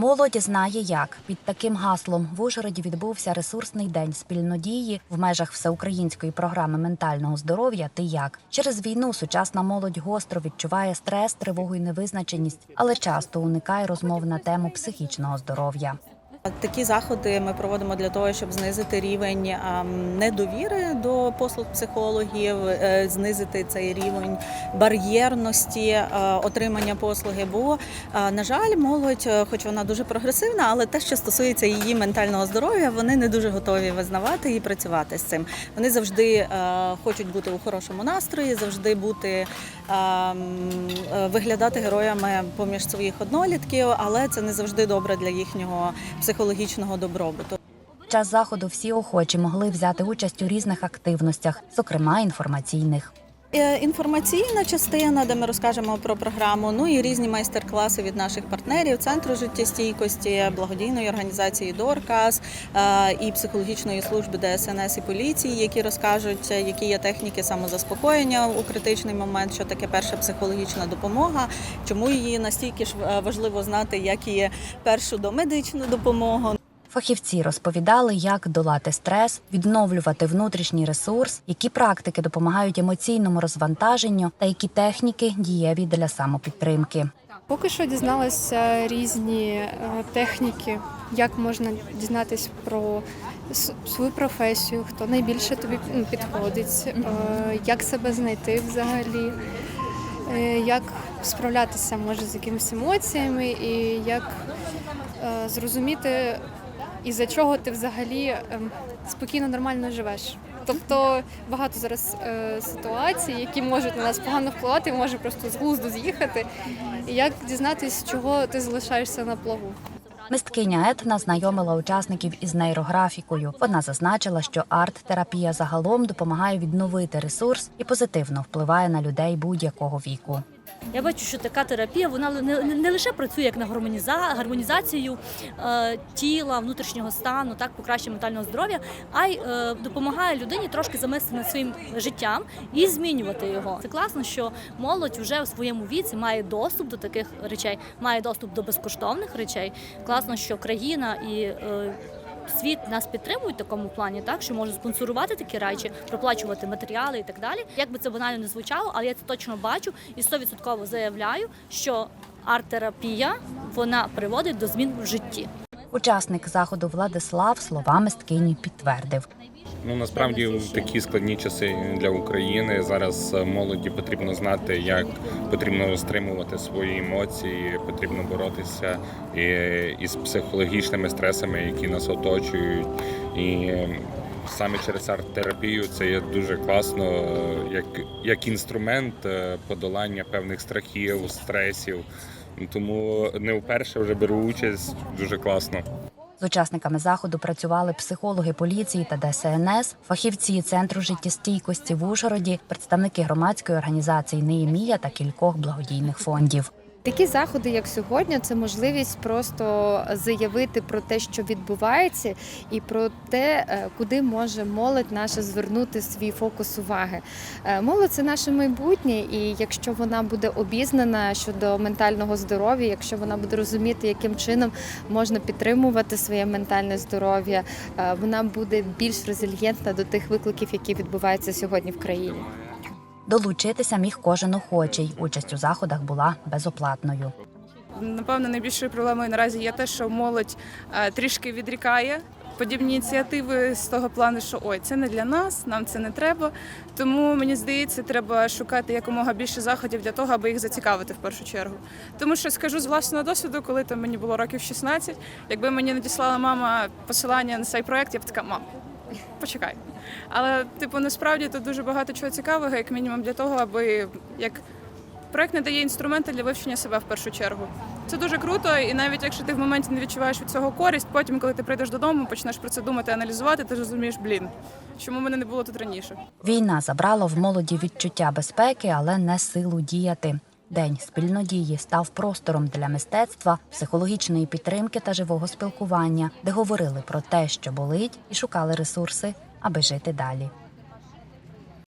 Молодь знає як. Під таким гаслом в Ужгороді відбувся ресурсний день спільнодії в межах всеукраїнської програми ментального здоров'я Ти як через війну сучасна молодь гостро відчуває стрес, тривогу і невизначеність, але часто уникає розмов на тему психічного здоров'я. Такі заходи ми проводимо для того, щоб знизити рівень ем, недовіри до послуг психологів, е, знизити цей рівень бар'єрності е, отримання послуги. Бо, е, на жаль, молодь, хоч вона дуже прогресивна, але те, що стосується її ментального здоров'я, вони не дуже готові визнавати і працювати з цим. Вони завжди хочуть бути у хорошому настрої, завжди бути ем, виглядати героями поміж своїх однолітків, але це не завжди добре для їхнього психологічного добробуту. Час заходу всі охочі могли взяти участь у різних активностях, зокрема інформаційних. Е, Інформаційна частина, де ми розкажемо про програму, ну і різні майстер-класи від наших партнерів, центру життєстійкості, благодійної організації Доркас е, і психологічної служби ДСНС і поліції, які розкажуть, е, які є техніки самозаспокоєння у критичний момент, що таке перша психологічна допомога, чому її настільки ж важливо знати, як і першу домедичну допомогу. Фахівці розповідали, як долати стрес, відновлювати внутрішній ресурс, які практики допомагають емоційному розвантаженню та які техніки дієві для самопідтримки. Поки що дізналася різні е, техніки, як можна дізнатись про свою професію, хто найбільше тобі підходить, е, як себе знайти взагалі, е, як справлятися може з якимись емоціями, і як е, зрозуміти, із-за чого ти взагалі ем, спокійно, нормально живеш. Тобто багато зараз е, ситуацій, які можуть на нас погано впливати, може просто з глузду з'їхати. І як дізнатись, чого ти залишаєшся на плаву? Мисткиня Етна знайомила учасників із нейрографікою. Вона зазначила, що арт-терапія загалом допомагає відновити ресурс і позитивно впливає на людей будь-якого віку. Я бачу, що така терапія вона не, не- лише працює як на гармоніза, гармонізацію е, тіла, внутрішнього стану, так покращення ментального здоров'я, а й е, допомагає людині трошки замислити над своїм життям і змінювати його. Це класно, що молодь вже в своєму віці має доступ до таких речей, має доступ до безкоштовних речей. Класно, що країна і е, світ нас підтримують в такому плані, так що може спонсорувати такі речі, проплачувати матеріали і так далі. Як би це банально не звучало, але я це точно бачу і 100% заявляю, що арт-терапія вона приводить до змін в житті. Учасник заходу Владислав словами мисткині підтвердив. Ну насправді в такі складні часи для України зараз е, молоді потрібно знати, як потрібно стримувати свої емоції, потрібно боротися і- із психологічними стресами, які нас оточують. І е, саме через арт-терапію це є дуже класно, е, як, як інструмент е, подолання певних страхів, стресів. Тому не вперше вже беру участь дуже класно. З учасниками заходу працювали психологи поліції та ДСНС, фахівці центру життєстійкості в Ужгороді, представники громадської організації Неємія та кількох благодійних фондів. Такі заходи, як сьогодні, це можливість просто заявити про те, що відбувається, і про те, е, куди може молодь наша звернути свій фокус уваги. Е, Молодь це наше майбутнє, і якщо вона буде обізнана щодо ментального здоров'я, якщо вона буде розуміти, яким чином можна підтримувати своє ментальне здоров'я, е, вона буде більш резильєнтна до тих викликів, які відбуваються сьогодні в країні. Долучитися міг кожен охочий. Участь у заходах була безоплатною. Напевно, найбільшою проблемою наразі є те, що молодь е, трішки відрікає подібні ініціативи з того плану, що ой, це не для нас, нам це не треба. Тому мені здається, треба шукати якомога більше заходів для того, аби їх зацікавити в першу чергу. Тому що скажу з власного досвіду, коли там мені було років 16, якби мені надіслала мама посилання на цей проект, я б така мам. Почекай. Але, типу, насправді тут дуже багато чого цікавого, як мінімум для того, аби як Проект не дає інструменти для вивчення себе в першу чергу. Це дуже круто, і навіть якщо ти в моменті не відчуваєш від цього користь, потім, коли ти прийдеш додому, почнеш про це думати, аналізувати, ти розумієш, блін, чому мене не було тут раніше. Війна забрала в молоді відчуття безпеки, але не силу діяти. День спільнодії став простором для мистецтва, психологічної підтримки та живого спілкування, де говорили про те, що болить, і шукали ресурси, аби жити далі.